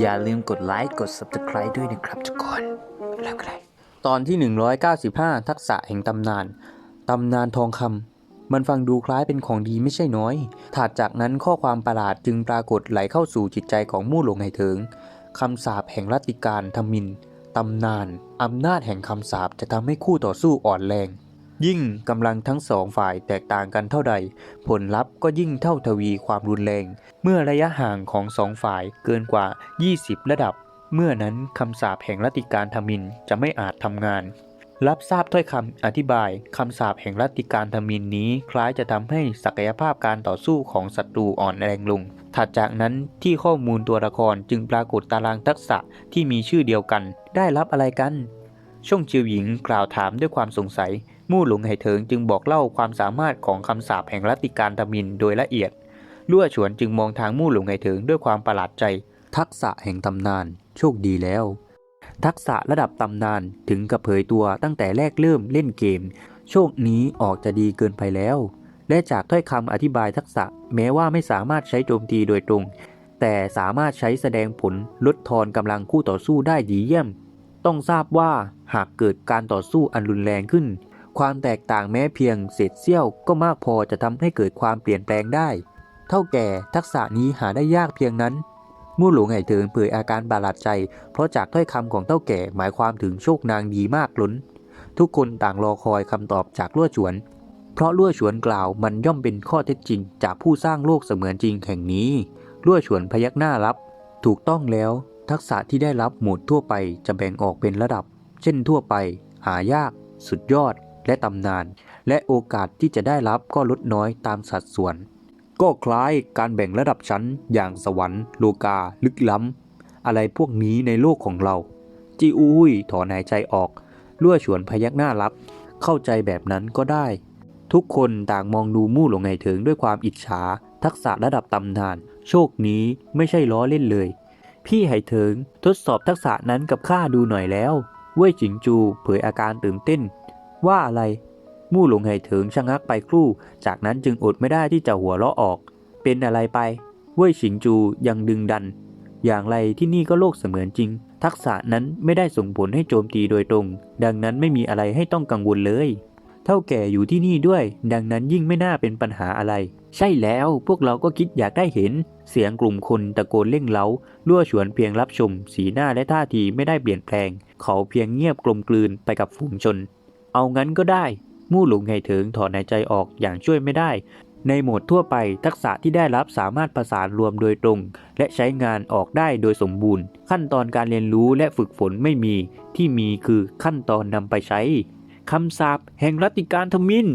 อย่าลืมกดไลค์กด Subscribe ด้วยนะครับทุกคนแล้วกันเลยตอนที่ 195 ทักษะแห่งตำนาน ตำนานทองคำมันฟังดูคล้ายเป็นของดีไม่ใช่น้อย ถัดจากนั้นข้อความประหลาดจึงปรากฏไหลเข้าสู่จิตใจของมู่หลงไหเถิงคำสาปแห่งรัตติการทมิน ตำนาน อำนาจแห่งคำสาปจะทำให้คู่ต่อสู้อ่อนแรง ยิ่งกำลังทั้งสองฝ่ายแตกต่างกันเท่าใด ผลลัพธ์ก็ยิ่งเท่าทวีความรุนแรง เมื่อระยะห่างของสองฝ่ายเกินกว่า 20 ระดับ เมื่อนั้นคำสาปแห่งรัติการทมินจะไม่อาจทำงาน รับทราบถ้อยคำอธิบายคำสาปแห่งรัติการทมินนี้คล้ายจะทำให้ศักยภาพการต่อสู้ของศัตรูอ่อนแรงลงถัดจากนั้นที่ข้อมูลตัวละครจึงปรากฏตารางทักษะที่มีชื่อเดียวกัน ได้รับอะไรกัน ช่วงเจียวหญิงกล่าวถามด้วยความสงสัย มู่หลงไหเถิงจึงบอกเล่าความสามารถของคำสาปแห่งรัติการทมินโดยละเอียดลั่วฉวนจึงมองทางมู่หลงไหเถิงด้วยความประหลาดใจ ทักษะแห่งตำนาน โชคดีแล้ว ทักษะระดับตำนานถึงกับเผยตัวตั้งแต่แรกเริ่มเล่นเกม โชคนี้ออกจะดีเกินไปแล้ว และจากถ้อยคำอธิบายทักษะแม้ว่าไม่สามารถใช้โจมตีโดยตรง แต่สามารถใช้แสดงผลลดทอนกำลังคู่ต่อสู้ได้ดีเยี่ยม ต้องทราบว่าหากเกิดการต่อสู้อันรุนแรงขึ้น ความแตกต่างแม้เพียงเศษเสี้ยวก็มากพอจะทำให้เกิดความเปลี่ยนแปลงได้ เท่าแก่ทักษะนี้หาได้ยากเพียงนั้นมู่หลวงไหเถิงเผยอาการประหลาดใจ เพราะจากถ้อยคำของเท่าแก่หมายความถึงโชคนางดีมากล้น ทุกคนต่างรอคอยคำตอบจากลั่วฉวน เพราะลั่วฉวนกล่าวมันย่อมเป็นข้อเท็จจริง จากผู้สร้างโลกเสมือนจริงแห่งนี้ลั่วฉวนพยักหน้ารับ ถูกต้องแล้ว ทักษะที่ได้รับหมวดทั่วไปจะแบ่งออกเป็นระดับ เช่นทั่วไป หายาก สุดยอด และตำนาน และโอกาสที่จะได้รับก็ลดน้อยตามสัดส่วน ก็คล้ายการแบ่งระดับชั้นอย่างสวรรค์โลกาลึกล้ำ อะไรพวกนี้ในโลกของเรา จีอุ้ยถอนหายใจออกลั่วฉวนพยักหน้ารับ เข้าใจแบบนั้นก็ได้ ทุกคนต่างมองดูมู่หลงไงเถิงด้วยความอิจฉา ทักษะระดับตำนาน โชคนี้ไม่ใช่ล้อเล่นเลย พี่ไหเถิงทดสอบทักษะนั้นกับข้าดูหน่อยแล้วเว่ยจิงจูเผยอาการตื่นเต้น ว่าอะไรมู่หลงไหเถิงชะงักไปครู่ จากนั้นจึงอดไม่ได้ที่จะหัวเราะออก เป็นอะไรไป เว่ยฉิงจูยังดึงดัน อย่างไรที่นี่ก็โลกเสมือนจริง ทักษะนั้นไม่ได้ส่งผลให้โจมตีโดยตรง ดังนั้นไม่มีอะไรให้ต้องกังวลเลย เท่าแก่อยู่ที่นี่ด้วย ดังนั้นยิ่งไม่น่าเป็นปัญหาอะไร ใช่แล้วพวกเราก็คิดอยากได้เห็น เสียงกลุ่มคนตะโกนเร่งเร้าลั่วฉวนเพียงรับชม สีหน้าและท่าทีไม่ได้เปลี่ยนแปลง เขาเพียงเงียบกลมกลืนไปกับฝูงชน เอางั้นก็ได้ มู่หลงไงเถิงถอนหายใจออกอย่างช่วยไม่ได้ ในโหมดทั่วไปทักษะที่ได้รับสามารถประสานรวมโดยตรง และใช้งานออกได้โดยสมบูรณ์ ขั้นตอนการเรียนรู้และฝึกฝนไม่มี ที่มีคือขั้นตอนนำไปใช้คำสาปแห่งรัตติการทมิน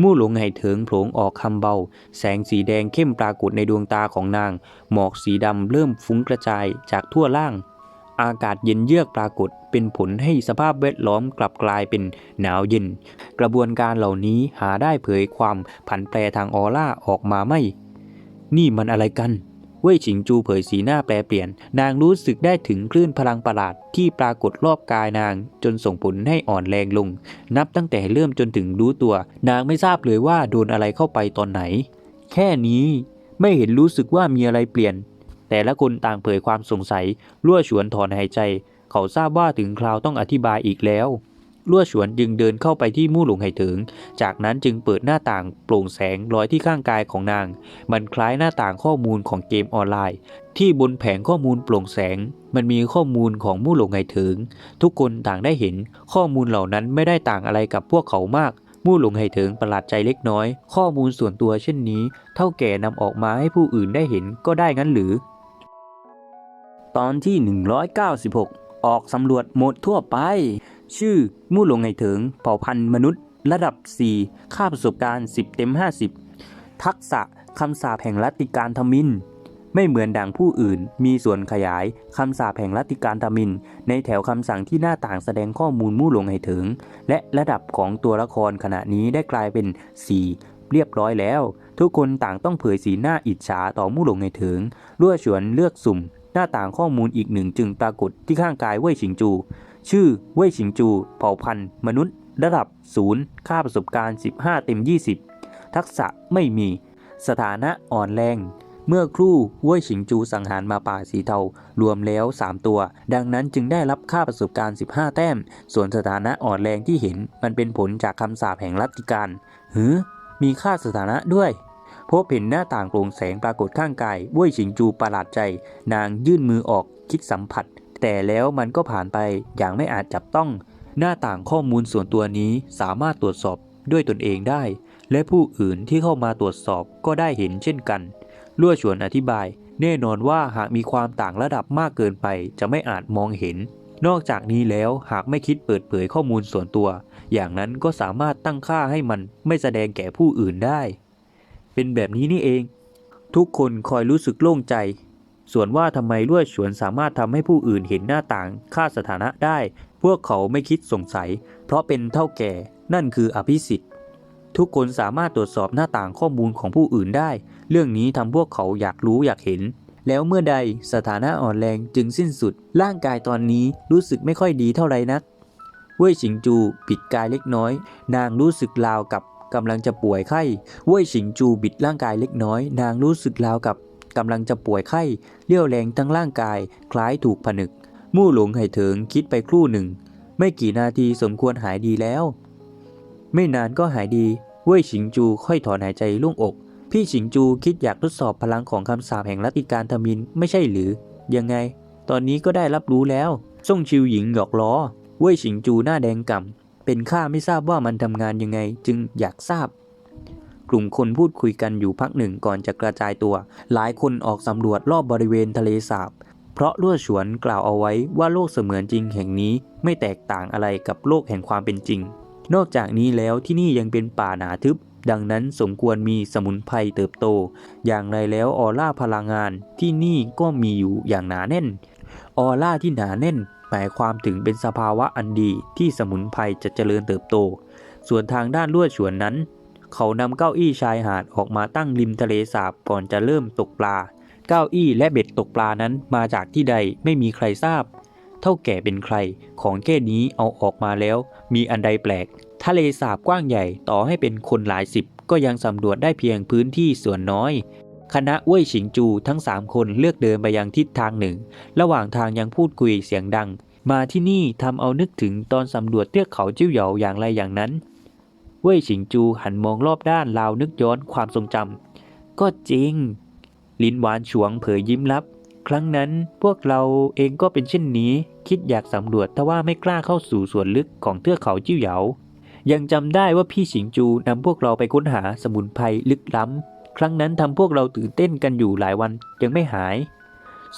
มู่หลงไห่เถิงโผลงออกคำเบา แสงสีแดงเข้มปรากฏในดวงตาของนาง หมอกสีดำเริ่มฟุ้งกระจายจากทั่วล่าง อากาศเย็นเยือกปรากฏเป็นผลให้สภาพแวดล้อมกลับกลายเป็นหนาวเย็น กระบวนการเหล่านี้หาได้เผยความผันแปรทางออร่าออกมาไม่ นี่มันอะไรกันเว่ยฉิงจูเผยสีหน้าแปรเปลี่ยน นางรู้สึกได้ถึงคลื่นพลังประหลาดที่ปรากฏรอบกายนางจนส่งผลให้อ่อนแรงลง นับตั้งแต่เริ่มจนถึงรู้ตัว นางไม่ทราบเลยว่าโดนอะไรเข้าไปตอนไหน แค่นี้ไม่เห็นรู้สึกว่ามีอะไรเปลี่ยน แต่ละคนต่างเผยความสงสัยรั่วฉวนถอนหายใจ เขาทราบว่าถึงคราวต้องอธิบายอีกแล้วรั่วฉวนจึงเดินเข้าไปที่มู่หลงไหเถิง จากนั้นจึงเปิดหน้าต่างโปร่งแสงลอยที่ข้างกายของนาง มันคล้ายหน้าต่างข้อมูลของเกมออนไลน์ ที่บนแผงข้อมูลโปร่งแสง มันมีข้อมูลของมู่หลงไหเถิง ทุกคนต่างได้เห็น ข้อมูลเหล่านั้นไม่ได้ต่างอะไรกับพวกเขามากมู่หลงไหเถิงประหลาดใจเล็กน้อย ข้อมูลส่วนตัวเช่นนี้ เท่าแก่นำออกมาให้ผู้อื่นได้เห็นก็ได้งั้นหรือ ตอนที่ 196 ออกสำรวจโหมดทั่วไป ชื่อมู่หลงไงเถิง เผ่าพันธุ์มนุษย์ ระดับ 4 ค่าประสบการณ์ 10 เต็ม 50 ทักษะคำสาแห่งรัตติการทมิน ไม่เหมือนดังผู้อื่น มีส่วนขยายคำสาแห่งรัตติการทมิน ในแถวคำสั่งที่หน้าต่างแสดงข้อมูลมู่หลงไงเถิง และระดับของตัวละครขณะนี้ได้กลายเป็น 4เรียบร้อยแล้ว ทุกคนต่างต้องเผยสีหน้าอิจฉาต่อมู่หลงไงเถิงรั่วฉวนเลือกสุ่ม หน้าต่างข้อมูลอีกหนึ่งจึงปรากฏที่ข้างกายเว่ยฉิงจู ชื่อเว่ยฉิงจู เผ่าพันธุ์ มนุษย์ ระดับ0ค่าประสบการณ์ 15 เต็ม 20 ทักษะไม่มี สถานะอ่อนแรง เมื่อครู่เว่ยฉิงจูสังหารมาป่าสีเทา รวมแล้ว 3 ตัว ดังนั้นจึงได้รับค่าประสบการณ์ 15 แต้ม ส่วนสถานะอ่อนแรงที่เห็นมันเป็นผลจากคำสาปแห่งรัตติการหือมีค่าสถานะด้วย พบเห็นหน้าต่างโปร่งแสงปรากฏข้างกายเว่ยฉิงจูประหลาดใจ นางยื่นมือออกคิดสัมผัส แต่แล้วมันก็ผ่านไปอย่างไม่อาจจับต้อง หน้าต่างข้อมูลส่วนตัวนี้สามารถตรวจสอบด้วยตนเองได้ และผู้อื่นที่เข้ามาตรวจสอบก็ได้เห็นเช่นกันลั่วฉวนอธิบาย แน่นอนว่าหากมีความต่างระดับมากเกินไปจะไม่อาจมองเห็น นอกจากนี้แล้วหากไม่คิดเปิดเผยข้อมูลส่วนตัว อย่างนั้นก็สามารถตั้งค่าให้มันไม่แสดงแก่ผู้อื่นได้ เป็นแบบนี้นี่เอง ทุกคนคอยรู้สึกโล่งใจ ส่วนว่าทำไมลวดฉวนสามารถทำให้ผู้อื่นเห็นหน้าต่างค่าสถานะได้ พวกเขาไม่คิดสงสัย เพราะเป็นเท่าแก่นั่นคืออภิสิทธิ์ทุกคนสามารถตรวจสอบหน้าต่างข้อมูลของผู้อื่นได้ เรื่องนี้ทำพวกเขาอยากรู้อยากเห็น แล้วเมื่อใดสถานะอ่อนแรงจึงสิ้นสุด ร่างกายตอนนี้รู้สึกไม่ค่อยดีเท่าไหร่นักเว่ยฉิงจู ปิดกายเล็กน้อย นางรู้สึกราวกับ กำลังจะป่วยไข้เว่ยฉิงจูบิดร่างกายเล็กน้อย นางรู้สึกราวกับกำลังจะป่วยไข้เรี่ยวแรงทั้งร่างกาย คล้ายถูกผนึก มู่หลงไห่เถิงคิดไปครู่หนึ่ง ไม่กี่นาทีสมควรหายดีแล้ว ไม่นานก็หายดีเว่ยฉิงจูค่อยถอนหายใจโล่งอก พี่ฉิงจูคิดอยากทดสอบพลังของคำสาปแห่งรัตติการทมินไม่ใช่หรือ ยังไง ตอนนี้ก็ได้รับรู้แล้วซ่งชิวหญิงหยอกล้อเว่ยฉิงจูหน้าแดงก่ำ เป็นข้าไม่ทราบว่ามันทำงานยังไง จึงอยากทราบ กลุ่มคนพูดคุยกันอยู่พักหนึ่งก่อนจะกระจายตัว หลายคนออกสำรวจรอบบริเวณทะเลสาบ เพราะลั่วฉวนกล่าวเอาไว้ว่าโลกเสมือนจริงแห่งนี้ไม่แตกต่างอะไรกับโลกแห่งความเป็นจริง นอกจากนี้แล้วที่นี่ยังเป็นป่าหนาทึบดังนั้นสมควรมีสมุนไพรเติบโต อย่างไรแล้วออร่าพลังงานที่นี่ก็มีอยู่อย่างหนาแน่น ออร่าที่หนาแน่น หมายความถึงเป็นสภาวะอันดีที่สมุนไพรจะเจริญเติบโต ส่วนทางด้านลวดฉวนนั้น เขานำเก้าอี้ชายหาดออกมาตั้งริมทะเลสาบก่อนจะเริ่มตกปลา เก้าอี้และเบ็ดตกปลานั้นมาจากที่ใดไม่มีใครทราบ เท่าแก่เป็นใคร ของแค่นี้เอาออกมาแล้ว มีอันใดแปลก ทะเลสาบกว้างใหญ่ต่อให้เป็นคนหลายสิบก็ยังสำรวจได้เพียงพื้นที่ส่วนน้อย คณะเว่ยฉิงจูทั้งสามคนเลือกเดินไปยังทิศทางหนึ่ง ระหว่างทางยังพูดคุยเสียงดัง มาที่นี่ทำเอานึกถึงตอนสำรวจเทือกเขาจิ้วเหยาอย่างไรอย่างนั้น เว่ยฉิงจูหันมองรอบด้านราวนึกย้อนความทรงจำก็จริง ลินหวานฉวงเผยยิ้มลับ ครั้งนั้นพวกเราเองก็เป็นเช่นนี้ คิดอยากสำรวจแต่ว่าไม่กล้าเข้าสู่ส่วนลึกของเทือกเขาจิ้วเหยายังจำได้ว่าพี่ฉิงจูนำพวกเราไปค้นหาสมุนไพรลึกล้ำ ครั้งนั้นทำพวกเราตื่นเต้นกันอยู่หลายวันยังไม่หาย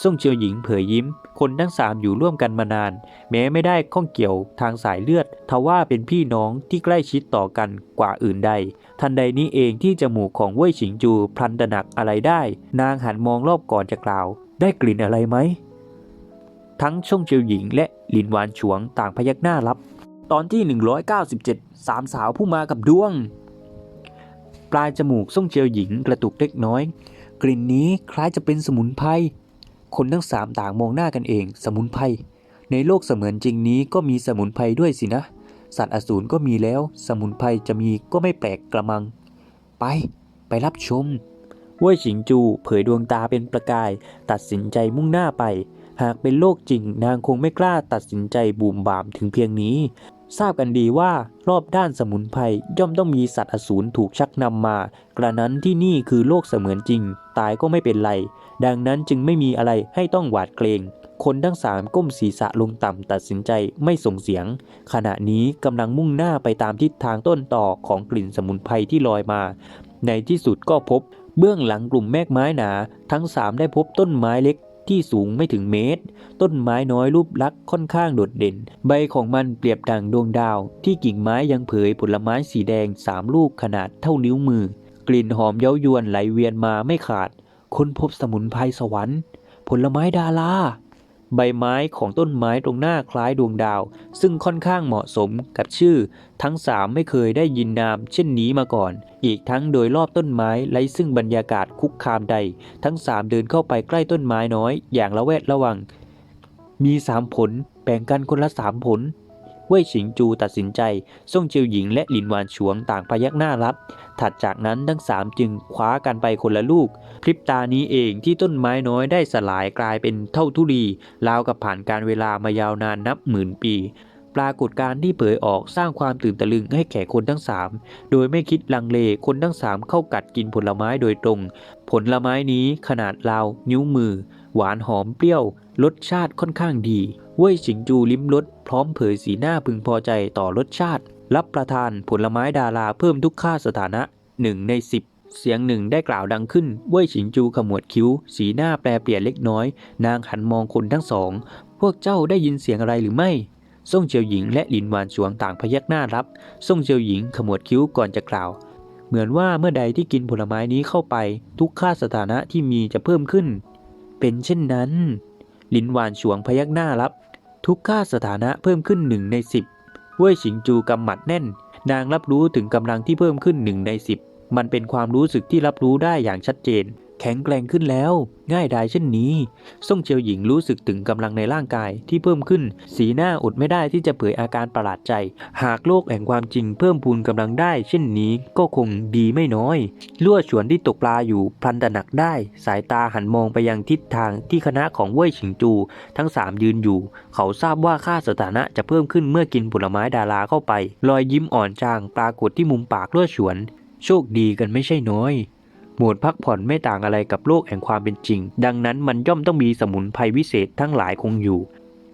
ซ่งเชียวหญิงเผยยิ้ม คนทั้งสามอยู่ร่วมกันมานาน แม้ไม่ได้ข้องเกี่ยวทางสายเลือด ทว่าเป็นพี่น้องที่ใกล้ชิดต่อกันกว่าอื่นใด ทันใดนี้เองที่จมูกของเว่ยฉิงจูพลันตะหนักอะไรได้ นางหันมองรอบก่อนจะกล่าว ได้กลิ่นอะไรไหม ทั้งช่งเชียวหญิงและลินหวานฉวงต่างพยักหน้ารับ ตอนที่ 197 สามสาวผู้มากับดวง ปลายจมูกส่งเชียวหญิงกระตุกเล็กน้อย กลิ่นนี้คล้ายจะเป็นสมุนไพรคนทั้งสามต่างมองหน้ากันเอง สมุนไพรในโลกเสมือนจริงนี้ก็มีสมุนไพรด้วยสินะ สัตว์อสูรก็มีแล้ว สมุนไพรจะมีก็ไม่แปลกกระมัง ไป ไปรับชมว่ยฉิงจูเผยดวงตาเป็นประกาย ตัดสินใจมุ่งหน้าไป หากเป็นโลกจริง นางคงไม่กล้าตัดสินใจบูมบามถึงเพียงนี้ ทราบกันดีว่ารอบด้านสมุนไพรย่อมต้องมีสัตว์อสูรถูกชักนำมา กระนั้นที่นี่คือโลกเสมือนจริง ตายก็ไม่เป็นไร ดังนั้นจึงไม่มีอะไรให้ต้องหวาดเกรง คนทั้งสามก้มศีรษะลงต่ำตัดสินใจไม่ส่งเสียง ขณะนี้กำลังมุ่งหน้าไปตามทิศทางต้นต่อของกลิ่นสมุนไพรที่ลอยมา ในที่สุดก็พบ เบื้องหลังกลุ่มแมกไม้หนา ทั้งสามได้พบต้นไม้เล็ก ที่สูงไม่ถึงเมตร ต้นไม้น้อยรูปลักษณ์ค่อนข้างโดดเด่น ใบของมันเปรียบดังดวงดาว ที่กิ่งไม้ยังเผยผลไม้สีแดงสามลูกขนาดเท่านิ้วมือ กลิ่นหอมเย้ายวนไหลเวียนมาไม่ขาด ค้นพบสมุนไพรสวรรค์ ผลไม้ดารา ใบไม้ของต้นไม้ตรงหน้าคล้ายดวงดาว ซึ่งค่อนข้างเหมาะสมกับชื่อ ทั้งสามไม่เคยได้ยินนามเช่นนี้มาก่อน อีกทั้งโดยรอบต้นไม้ไร้ซึ่งบรรยากาศคุกคามใด ทั้งสามเดินเข้าไปใกล้ต้นไม้น้อยอย่างละแวดระวัง มีสามผลแบ่งกันคนละสามผล ว่ยฉิงจูตัดสินใจซ่งเจียวหญิงและหลินหวานฉวงต่างพยักหน้ารับ ถัดจากนั้นทั้งสามจึงคว้ากันไปคนละลูก พริบตานี้เองที่ต้นไม้น้อยได้สลายกลายเป็นเท่าทุลีราวกับผ่านการเวลามายาวนานนับหมื่นปี ปรากฏการณ์ที่เผยออกสร้างความตื่นตะลึงให้แก่คนทั้งสามโดยไม่คิดลังเลคนทั้งสามเข้ากัดกินผลไม้โดยตรง ผลไม้นี้ขนาดราวนิ้วมือ หวานหอมเปรี้ยวรสชาติค่อนข้างดีเว่ยฉิงจูลิ้มรส ร้อมเผยสีหน้าพึงพอใจต่อรสชาติ รับประทานผลไม้ดาราเพิ่มทุกค่าสถานะหนึ่งในสิบเสียงหนึ่งได้กล่าวดังขึ้นเว่ยฉิงจูขมวดคิ้ว สีหน้าแปรเปลี่ยนเล็กน้อย นางหันมองคนทั้งสอง พวกเจ้าได้ยินเสียงอะไรหรือไม่ซ่งเจียวหญิงและหลินหวานฉวงต่างพยักหน้ารับซ่งเจียวหญิงขมวดคิ้วก่อนจะกล่าว เหมือนว่าเมื่อใดที่กินผลไม้นี้เข้าไป ทุกค่าสถานะที่มีจะเพิ่มขึ้น เป็นเช่นนั้น หลินหวานฉวงพยักหน้ารับ ทุกค่าสถานะเพิ่มขึ้นหนึ่งในสิบเว่ยฉิงจูกำหมัดแน่น นางรับรู้ถึงกำลังที่เพิ่มขึ้นหนึ่งในสิบมันเป็นความรู้สึกที่รับรู้ได้อย่างชัดเจน แข็งแกร่งขึ้นแล้ว ง่ายดายเช่นนี้ ซ่งเจียวหญิงรู้สึกถึงกำลังในร่างกายที่เพิ่มขึ้น สีหน้าอดไม่ได้ที่จะเผยอาการประหลาดใจ หากโลกแห่งความจริงเพิ่มพูนกำลังได้ เช่นนี้ก็คงดีไม่น้อยลั่วฉวนที่ตกปลาอยู่พลันตะหนักได้ สายตาหันมองไปยังทิศทางที่คณะของเว่ยฉิงจู ทั้งสามยืนอยู่ เขาทราบว่าค่าสถานะจะเพิ่มขึ้นเมื่อกินผลไม้ดาราเข้าไป รอยยิ้มอ่อนจางปรากฏที่มุมปากลั่วฉวน โชคดีกันไม่ใช่น้อย หมวดพักผ่อนไม่ต่างอะไรกับโลกแห่งความเป็นจริง ดังนั้นมันย่อมต้องมีสมุนไพรวิเศษทั้งหลายคงอยู่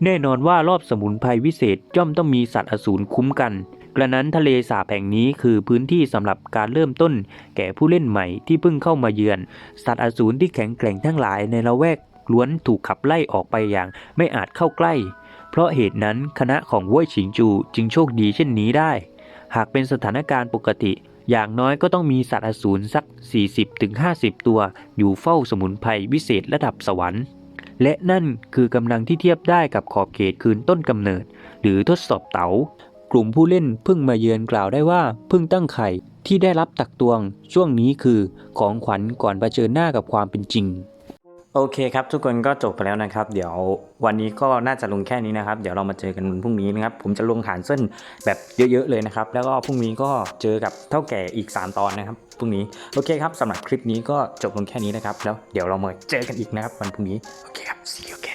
แน่นอนว่ารอบสมุนไพรวิเศษย่อมต้องมีสัตว์อสูรคุ้มกัน กระนั้นทะเลสาบแห่งนี้คือพื้นที่สำหรับการเริ่มต้น แก่ผู้เล่นใหม่ที่เพิ่งเข้ามาเยือน สัตว์อสูรที่แข็งแกร่งทั้งหลายในละแวกล้วนถูกขับไล่ออกไปอย่างไม่อาจเข้าใกล้ เพราะเหตุนั้นคณะของว่ยฉิงจูจึงโชคดีเช่นนี้ได้ หากเป็นสถานการณ์ปกติ อย่างน้อยก็ต้องมีสัตว์อสูรสัก 40-50 ตัว อยู่เฝ้าสมุนไพรวิเศษระดับสวรรค์ และนั่นคือกำลังที่เทียบได้กับขอบเขตคืนต้นกำเนิด หรือทดสอบเต๋ากลุ่มผู้เล่นพึ่งมาเยือนกล่าวได้ว่าพึ่งตั้งไข่ที่ได้รับตักตวงช่วงนี้คือของขวัญก่อนเผชิญหน้ากับความเป็นจริง โอเคครับทุกคนก็จบไปแล้วนะครับ เดี๋ยววันนี้ก็น่าจะลงแค่นี้นะครับ เดี๋ยวเรามาเจอกันวันพรุ่งนี้นะครับ ผมจะลงฐานเส้นแบบเยอะๆเลยนะครับ แล้วก็พรุ่งนี้ก็เจอกับเท่าแก่อีก 3 ตอนนะครับพรุ่งนี้โอเคครับสำหรับคลิปนี้ก็จบลงแค่นี้นะครับ แล้วเดี๋ยวเรามาเจอกันอีกนะครับวันพรุ่งนี้โอเคครับ see you